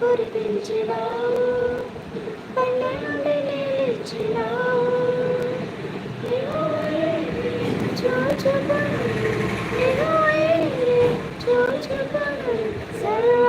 కురిపించినావు బండ నుండి నీళ్ళిచ్చినావు చూచుకొని చూచుకొని సర్వ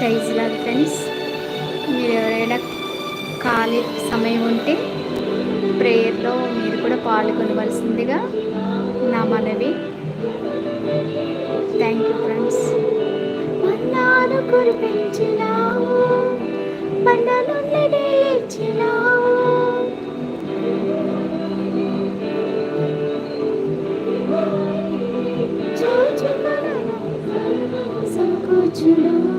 ప్రైజ్ లాడ్ ఫ్రెండ్స్ మీరు ఎవరైనా ఖాళీ సమయం ఉంటే ప్రేయర్లో మీరు కూడా పాల్గొనవలసిందిగా నా మనవి. థ్యాంక్ యూ ఫ్రెండ్స్ అన్నాను కురిపించినావు బండ నుండి నీళ్ళిచ్చినావు సంకోచుడు.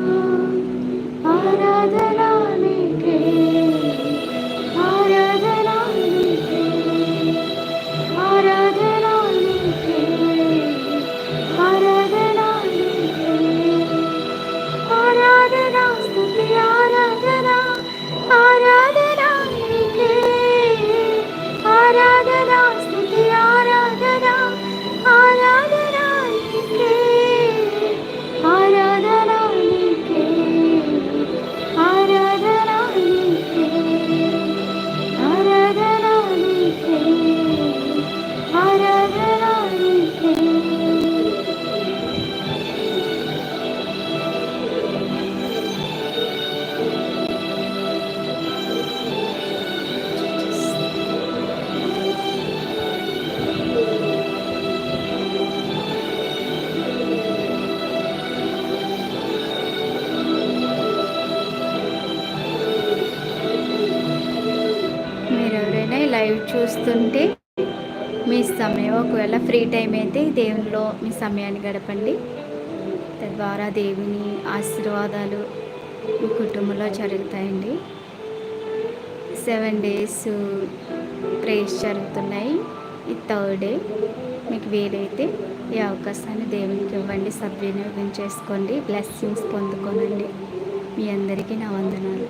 లైవ్ చూస్తుంటే మీ సమయం ఒకవేళ ఫ్రీ టైం అయితే దేవునిలో మీ సమయాన్ని గడపండి. తద్వారా దేవుని ఆశీర్వాదాలు మీ కుటుంబంలో జరుగుతాయండి. సెవెన్ డేస్ ప్రేస్ జరుగుతున్నాయి. ఈ థర్డ్ డే మీకు వీలైతే ఈ అవకాశాన్ని దేవునికి ఇవ్వండి సద్వినియోగం చేసుకోండి బ్లెస్సింగ్స్ పొందుకోనండి. మీ అందరికీ నా వందనాలు.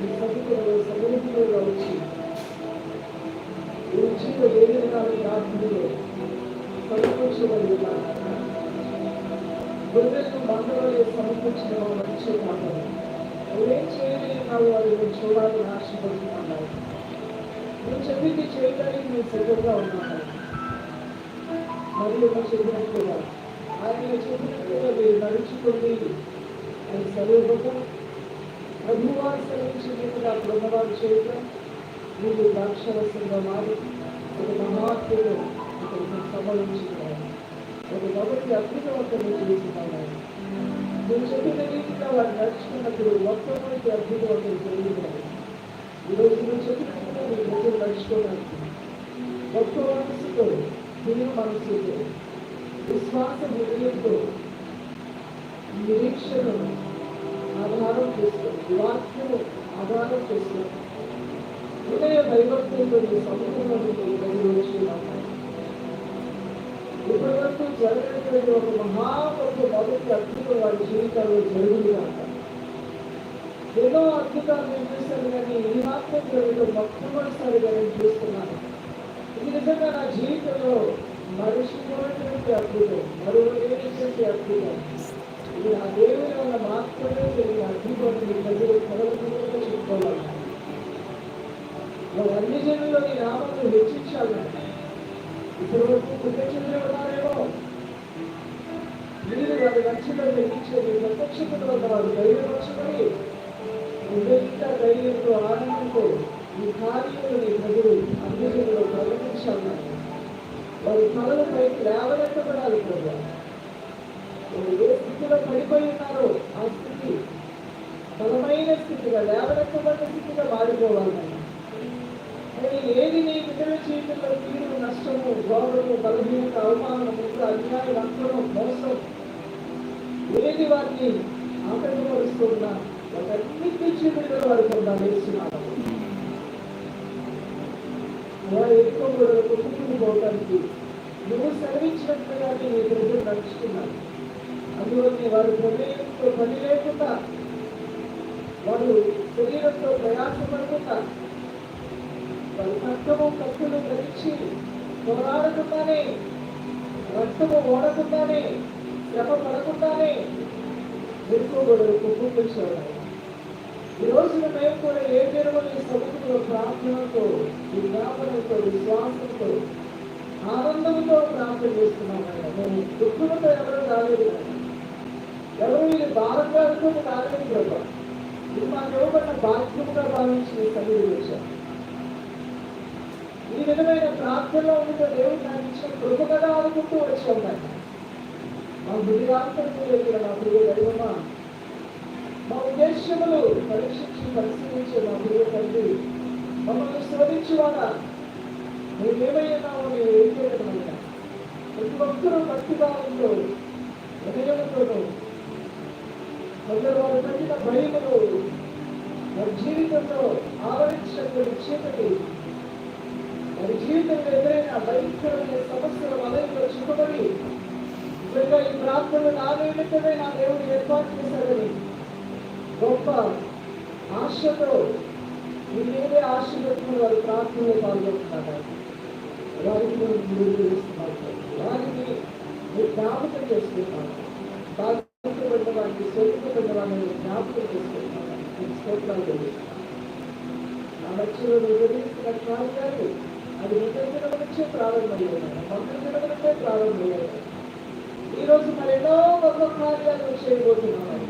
సమృద్ధిలో వచ్చి ఈ జీవ వేదనాలు ప్రార్థనలో సంతోషపడి ఉన్నారు గురువులకు మందవలే సమర్పించిన మంచి మాటలు నువ్వేం చేయలేనావు అది నువ్వు చూడాలని ఆశపడుతున్నావు నువ్వు చెప్పింది చేయడానికి నువ్వు సిద్ధంగా ఉన్నావు మరియు చెప్పినట్టుగా ఆయన చెప్పినట్టుగా మీరు నడుచుకుంది అది సర్వగతం ప్రభువారు సెలవించినట్టుగా బ్రహ్మవారు చేయటం మీరు ద్రాక్షరసంగా మారి ఒక మహాత్ముడు అతనికి సంబంధించుకున్నారు ఒక మొదటి అద్భుతవంతులు చేస్తున్నాను నువ్వు చెప్పిన రీతిగా వారు నడుచుకున్నప్పుడు మొట్టమొదటి అద్భుతవంతులు జరిగినారు ఈరోజు నువ్వు చెప్పినట్టుగా నీ ప్రజలు నడుచుకోవడానికి గొప్ప మనసుతో తిరిగి మనసుతో విశ్వాస హృదయంతో నిరీక్షణను ఆధారం చేసుకొని వాక్యము ఆధారం చేసుకొని హృదయ దైవత్వంతో నీ సంపూర్ణతతో ప్రజలు ఇప్పటి వరకు జరగనటువంటి ఒక మహాప్రభు మొదటి అద్భుతం వారి జీవితంలో జరుగుతుంది అంట. ఏదో అద్భుతాలు నేను చూశాను కానీ ఈ మాత్రం జరగడం మొట్టమొదటిసారిగా నేను చూస్తున్నాను. ఇది నిజంగా నా జీవితంలో మనిషి అద్భుతం మరువలేనటువంటి అద్భుతం. ఇది ఆ దేవుని వల్ల మాత్రమే జరిగిన అద్భుతం ప్రజలు కలవకుండా చెప్పుకోవాలి. మరి అన్ని జనుల్లో నీ నామను హెచ్చించాలి. ఇప్పటి వరకు కృతజ్ఞతలు ఉన్నారేమో? వీళ్ళు వారి రక్షణ గ్రహించేది ప్రత్యక్షతలో ఉన్న వారు ధైర్యపరచుకొని నువ్వెంత ధైర్యంతో ఆనందంతో ఈ కార్యములు నీ ప్రజలు అందరిలో ప్రకటించాలని వారి తలల పైకి లేవనెత్తబడాలి ప్రభు. ఏ స్థితిలో పడిపోయి ఉన్నారో ఆ స్థితి బలమైన స్థితిగా లేవనెత్తబడిన స్థితిగా మారిపోవాలి ఏది నీ బిడ్డల జీవితంలో తీరు నష్టము గౌరవము బలహీనత అవమానం ముద్ర అజ్ఞానం అక్రమం మోసం ఏది వారిని ఆటంకపరుస్తున్నా వాటన్నిటి జీవితంలో వారు కొంత వేస్తున్నారు ఎక్కువ కుటుంబం పోవడానికి నువ్వు సెలవించినట్లుగా నీ ప్రజలు నడుచుకున్నాను అందువల్ల వారి శరీరంతో పని లేకుండా వారు శరీరంతో ప్రయాసపడకుండా వారి రక్తము కత్తులు ధరించి పోరాడకుండానే రక్తము ఓడకుండానే శ్రమ పడకుండానే ఎదుర్కోబడు కుటుంబించేవారు ఈ రోజున మేము కూడా ఏ జన్మని సముద్రంలో ప్రార్థనతో విజ్ఞాపనతో విశ్వాసంతో ఆనందంతో ప్రార్థన చేస్తున్నాం. మేము దుఃఖంతో ఎవరు రాలేదు. ఎవరు ఇది భారంగా అనుకుని రాలేదు ఇది మాకు ఇవ్వబడిన బాధ్యతగా భావించి నీ సన్నిధికి ఈ విధమైన ప్రార్థనలో ఉన్న దేవుడు నాకు ఇచ్చిన కృప కదా అనుకుంటూ వచ్చి ఉన్నాయి మా గుడిరాంతరంలో దగ్గర మా ప్రియ దైవమ్మ మా ఉద్దేశములు పరీక్షించి పరిశీలించే మా ప్రియ తండ్రి మమ్మల్ని శోధించువాడా? మేమేమైనామో మేము ఏం చేయడం ప్రతి ఒక్కరూ భక్తి భావంతో హృదయంతోనూ కొందరు వారి జీవితంలో ఆవరించినటువంటి చీకటి వారి జీవితంలో ఎదురైన భయంకరమైన సమస్యల వలయంలో చిక్కుబడి నిజంగా ఈ ప్రార్థనలు నా నిమిత్తమే నా దేవుడు ఏర్పాటు చేశారని గొప్ప ఆశతో మీ ఆశ పెట్టుకుని వారి ప్రార్థనలో పాల్గొంటున్నారు వారికి మేము వారిని మీరు జ్ఞాపకం బాధించబడిన వారిని జ్ఞాపకం చేసుకుంటాను మీకు స్తోత్రాలు తెలుస్తాను నా అది నిజంగా నుంచే నుంచే ఈ రోజు మరి. ఎన్నో గొప్ప కార్యాలు చేయబోతున్నాం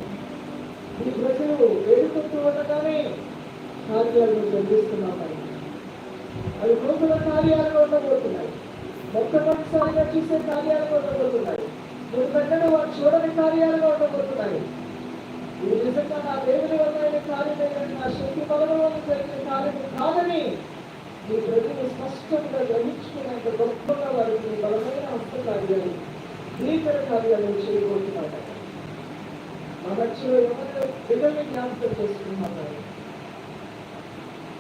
ఈ ప్రజలు వేడుకుంటూ ఉండగానే కార్యాలను జరిగిస్తున్నామని అవి నూతన కార్యాలు ఉండబోతున్నాయి మొట్టమొదటిసారిగా చూసే కార్యాలు ఉండబోతున్నాయి ఎందుకంటే వారు చూడని కార్యాలుగా ఉండబోతున్నాయి ఇది నిజంగా నా దేవుని వల్ల కార్యమే నా శక్తి బలం వల్ల జరిగిన కార్యం కాదని ఈ ప్రజలు స్పష్టంగా గ్రహించుకునేంత గొప్పగా వారికి బలమైన హస్త కార్యాలు భీకర కార్యాలు చేయబోతున్నారు. మా లక్ష్యంలో ఎవరైనా పిల్లల్ని జ్ఞాపకం చేసుకున్నారు?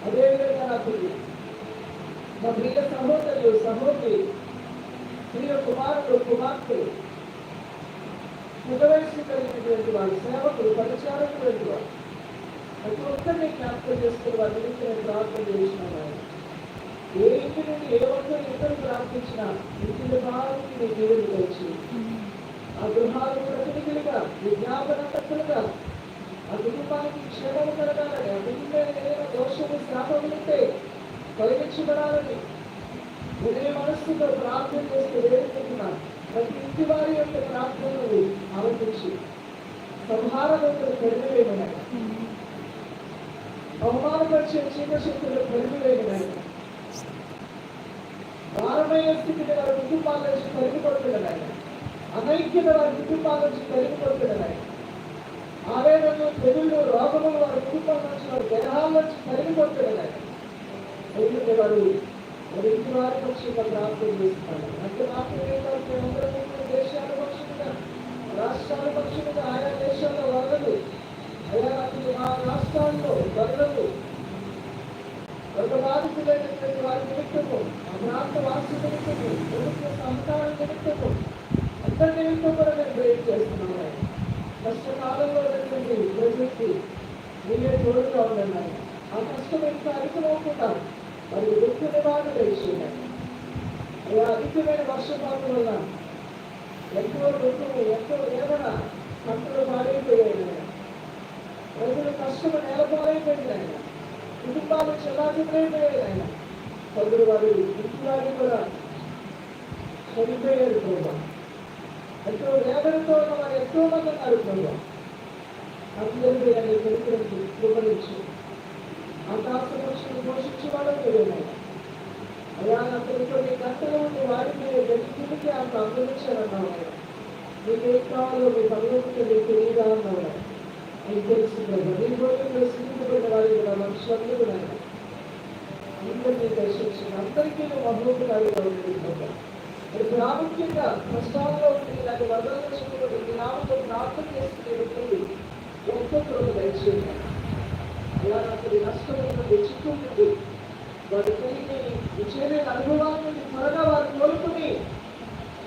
అదేవిధంగా నాకు మా ప్రియ సహోదరులు సహోదరి ప్రియ కుమారుడు కుమార్తె ముఖవయస్సు కలిగినటువంటి వారు సేవకులు పరిచారకులైన వారు. ప్రతి ఒక్కరిని జ్ఞాపకం చేసుకుని వారి గురించి నేను ప్రార్థన వారు. ఏ ఇంటి నుండి ఏ ఒక్కరు ఇద్దరు ప్రార్థించినా ఇంటి భావానికి మీ దేవుడు వచ్చి ఆ గృహాలు ప్రతినిధులుగా విజ్ఞాపనకర్తలుగా ఆ కుటుంబానికి క్షేమం కలగాలని ఆ కుటుంబం ఏదైనా దోషము శాపం ఉంటే తొలగించబడాలని ఉదయ మనస్సుతో ప్రార్థన చేస్తూ వేడుకుంటున్నాను. ప్రతి ఇంటి వారి యొక్క ప్రార్థనలు ఆలోచించి సంహారవంతులు పెరిగివేయమని అవమానపరిచే చీకశక్తులు పెరిగివేయమని భారమైన స్థితిని వారి కుటుంబాల నుంచి తొలగిపోతున్నాయి అనైక్యత వారి కుటుంబాల నుంచి తొలగిపోతున్నాయి ఆవేదనలు తెగుళ్ళు రోగములు వారి కుటుంబం నుంచి వారి గ్రహాల నుంచి తొలగిపోతున్నాయి ఎందుకంటే వారు మరి ఇంటి వారి పక్షి మన ప్రార్థన చేస్తున్నారు అంటే మాత్రమే దేశాల పక్షంగా రాష్ట్రాల పక్షంగా ఆయా దేశాల్లో వరదలు అయా ఆ రాష్ట్రాల్లో వరదలు వరద బాధితులైనటువంటి వారి నిమిత్తము ఆ ప్రాంత వాసి నిమిత్తము ప్రభుత్వ సహకారం నిమిత్తము అందరి నిమిత్తం కూడా నేను ప్రేర్ చేస్తున్నాను కష్టకాలంలో ఉన్నటువంటి ప్రజలకి మీరే తోడుగా ఉండండి ఆ కష్టం ఇంకా అధికమవుకుండా మరియు దుఃఖ నివారణ చేయండి అలా అధికమైన వర్షపాతం వల్ల ఎంతో దుఃఖము ఎంతో వేదన పంటలు పాడైపోయాయి. ఆయన. ప్రజలు కష్టము నేలపాలైపోయింది ఆయన. కుటుంబాలు చెల్లాచెదరైపోయాయి ఆయన. కొందరు వారు ఇంటి కూడా చనిపోయారు ప్రభావ ఎంతో వేదనతో ఉన్న వారు ఎంతో మంది ఉన్నారు ప్రభావ అందరికీ ఆయన చరిత్రను రూపొందించారు ఆకాశ పక్షులు పోషించేవాడు మీరేనాయన అలా అతను కొన్ని గంటలు ఉండి వారిని వెతికి అంత అనుభవించారన్నావు మీకు ఏం కావాలో మీ పనులకు మీకు తెలియదా అన్నావు మీకు నీకు తెలుసు ప్రభు నీ గోళంలో సిద్ధిపడిన వారి కూడా మనుషులందరూ కూడా ఆయన. అందరినీ దర్శించిన అందరికీ నువ్వు మహోపకారిగా ఉంటుంది ప్రభు మరి ప్రాముఖ్యంగా కష్టాల్లో ఉండి ఇలాంటి వరదల నుంచి మీ నామతో ప్రార్థన చేస్తున్న వ్యక్తులు ఒక్కొక్కరు దయచేయాలి అలా నాకు నష్టం ఉన్నది చిక్కుంటుంది. వారి కలిగి చేయలేని అనుభవాల త్వరగా వారు కోరుకుని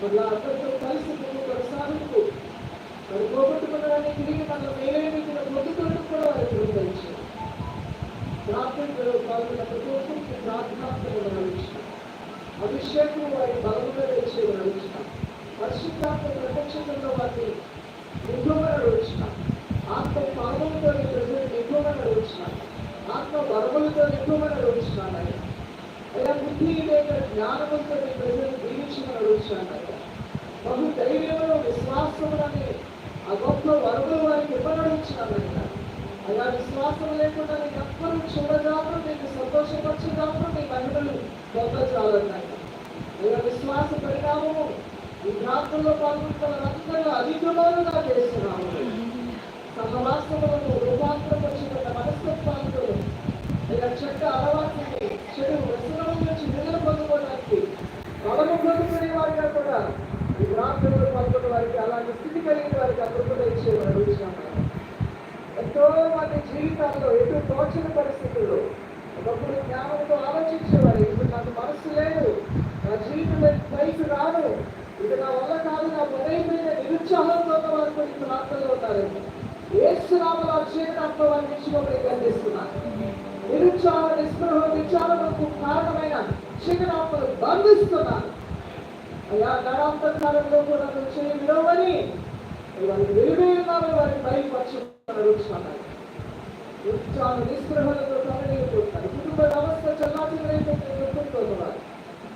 మళ్ళా అందరితో కలిసి ముందు కొనసాగుతూ వారు పోగొట్టుకున్నదాన్ని తిరిగి మన మేలైన పొందుతున్నట్టు కూడా వారు కృపరించారు ప్రార్థనలో పాల్గొన్న ప్రతి ఒక్కరికి ప్రార్థనాత్మక నడిచిన అభిషేకం వారి బలముగా వేసే నడిచిన పరిశుద్ధాత్మ ప్రత్యక్షంలో వారిని నిపుణమైన నడిచిన వరములతో నిపుణమైన నడిచినాను ఆయన అయ్యా బుద్ధి లేక జ్ఞానములతో నీ ప్రజలు దీవించిన నడుచాను అయ్యా బహు ధైర్యమును విశ్వాసములని ఆ గొప్ప వరములు వారికి ఇవ్వనడుచున్నాను అలా విశ్వాసం లేకుండా నీకు ఎవ్వరూ చూడజాలను నీకు సంతోషపరచజాలను నీ మహిమలు పొందజాలన్నాయి అలా విశ్వాస పరిణామము ఈ ప్రాంతంలో పాల్గొంటున్న అందరూ అధికమానుగా చేస్తున్నాము సహవాసములను రూపాంతరపరిచిన మనస్తత్వాలను ఇలా చెడ్డ అలవాట్లని చెడు వ్యసనం నుంచి విడుదల పొందుకోవడానికి బలము పొందుకునే వారిగా కూడా ఈ ప్రాంతంలో పాల్గొన్న వారికి అలాంటి స్థితి కలిగిన వారికి అప్పుడు కూడా ఇచ్చేవారు అడుగుతున్నాను ఎంతో మంది జీవితాల్లో ఎటు తోచని పరిస్థితుల్లో ఒకప్పుడు జ్ఞానంతో ఆలోచించేవారు. ఇప్పుడు నాకు మనసు లేదు నా జీవితంలో పైకి రాను. ఇది నా వల్ల కాదు నా పదైపోయిన నిరుత్సాహంతో ఉన్న వారు కొన్ని ప్రాంతాల్లో ఉన్నారు. ఏసునామలో చీకటాత్మ వారిని నిలిచిపోయి గర్దిస్తున్నాను నిరుత్సాహ నిస్పృహ విచారణకు కారణమైన చీకటాత్మను బంధిస్తున్నాను అయ్యా గడాంతకాలంలో కూడా నువ్వు చేయి విడవని వారికి వెలువేయున్నాను వారికి బయలుపరచుకున్నాడు ఉత్సాహం నిస్పృహలతో కమనీయపోతున్నారు కుటుంబ వ్యవస్థ చల్లాచిరైపోతుంది చెప్పుకుంటున్నారు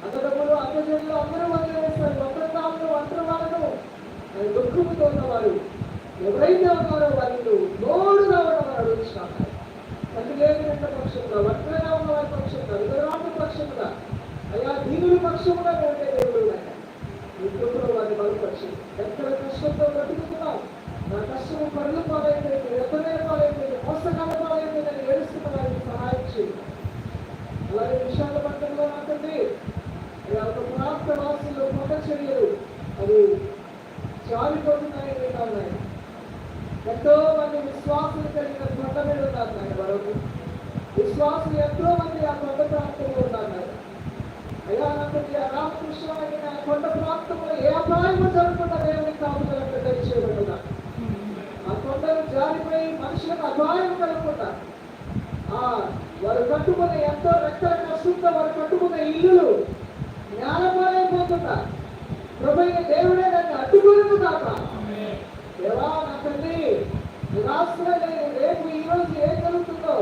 అతడములు అన్నజనులు అందరూ వదిలేస్తారు ఒకరి కాలంలో ఒంటరి దుఃఖముతో ఉన్నవారు ఎవరైతే ఉన్నారో వాళ్ళు నోడు రావడం అని అడుగుతున్నారు ఉన్నవారి లేని రెండు పక్షంగా ఒంటరిగా ఉన్న వారి పక్షంగా పక్షముగా ఉండే దేవుడు ఆయన నీ కృపలో వారిని బలపరిచి ఎక్కడ కష్టంతో బ్రతుకుతున్నావు నా కష్టము పనులు పాలైపోయింది వ్యర్థమైన పాలైపోయింది మోసగాల పాలైపోయింది అని ఏడుస్తున్న వారికి సహాయం చేయండి అలాగే విషయాల విశాఖపట్నంలో నాకండి ఒక ప్రాంత వాసులు కొండ చర్యలు అవి జారిపోతున్నాయి ఎంతో మంది విశ్వాసం కలిగిన కొండ మీద ఉన్నారు నాయన వరకు విశ్వాసులు ఎంతో మంది ఆ కొండ ప్రాంతంలో ఉన్నారు. అయ్యా నాకు ఆ రామకృష్ణ అయిన ఆ కొండ ప్రాంతంలో ఏ అపాయము జరగకుండా దేవుని కాపుదలకు దయచేయబడున్నా ఆ కొండలు జారిపోయి మనుషులకు అపాయం కలగకుండా ఆ వారు కట్టుకున్న ఎంతో రెక్కల కష్టంతో వారు కట్టుకున్న ఇల్లులు జ్ఞానమాయపోకుండా ప్రభైన దేవుడే నన్ను అడ్డుకుని కాక. దేవా నా తండ్రి నిరాశగా నేను రేపు ఈ రోజు ఏం జరుగుతుందో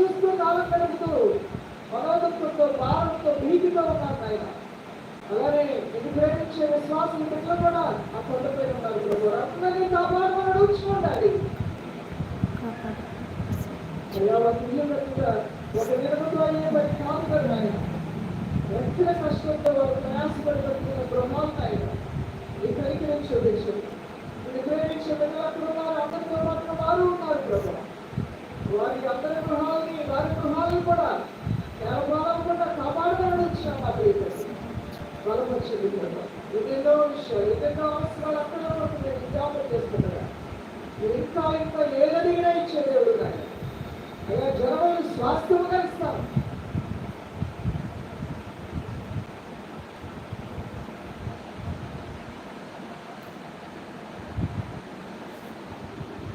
చూస్తూ కాలం గడుపుతూ మనోదత్వంతో భారంతో భీతితో ఉన్నారు ఆయన. అలానే ఇది ప్రేమించే విశ్వాసం బిడ్డలు కూడా ఆ కొండపై ఉన్నారు. ప్రభు రత్నని కాపాడమని అడుగుచుకోండి ఒక ఇల్లు కట్టుగా అయ్యే మరి కాదు కదా ఆయన. ఎక్కడ కష్టంతో వారు ప్రయాసపడి బతుకున్న బ్రహ్మాలు ఆయన. ఈ కనికరం చూపించండి. ఇది